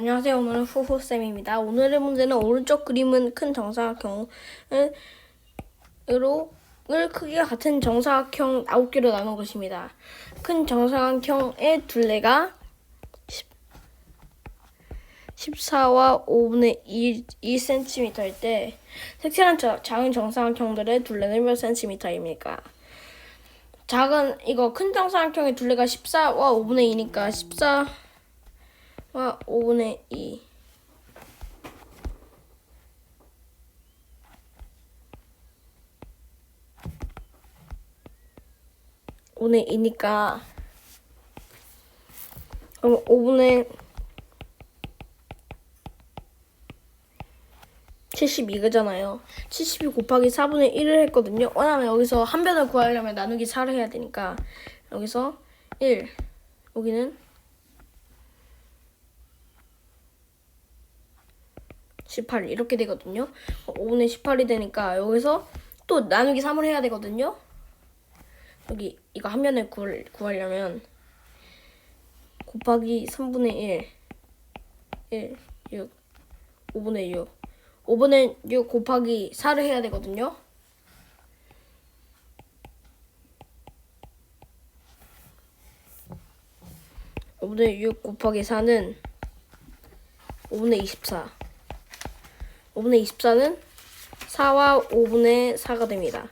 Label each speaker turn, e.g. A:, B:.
A: 안녕하세요. 오늘은 후후쌤입니다. 오늘의 문제는 오른쪽 그림은 큰 정사각형을 을 크기가 같은 정사각형 9개로 나눈 것입니다. 큰 정사각형의 둘레가 14와 5분의 2, 2cm일 때 색칠한 자- 작은 정사각형들의 둘레는 몇 cm입니까? 작은 이거 큰 정사각형의 둘레가 14와 5분의 2니까 14 와 5분의 2 5분의 2니까 그럼 5분의 72그잖아요. 72 곱하기 4분의 1을 했거든요. 왜냐면 여기서 한 변을 구하려면 나누기 4를 해야 되니까 여기서 1 여기는 18 이렇게 되거든요. 5분의 18이 되니까 여기서 또 나누기 3을 해야 되거든요. 여기 이거 한 변을 구할, 구하려면 곱하기 3분의 1 1 6 5분의 6 5분의 6 곱하기 4를 해야 되거든요. 오분의 6 곱하기 4는 5분의 24. 5분의 24는 4와 5분의 4가 됩니다.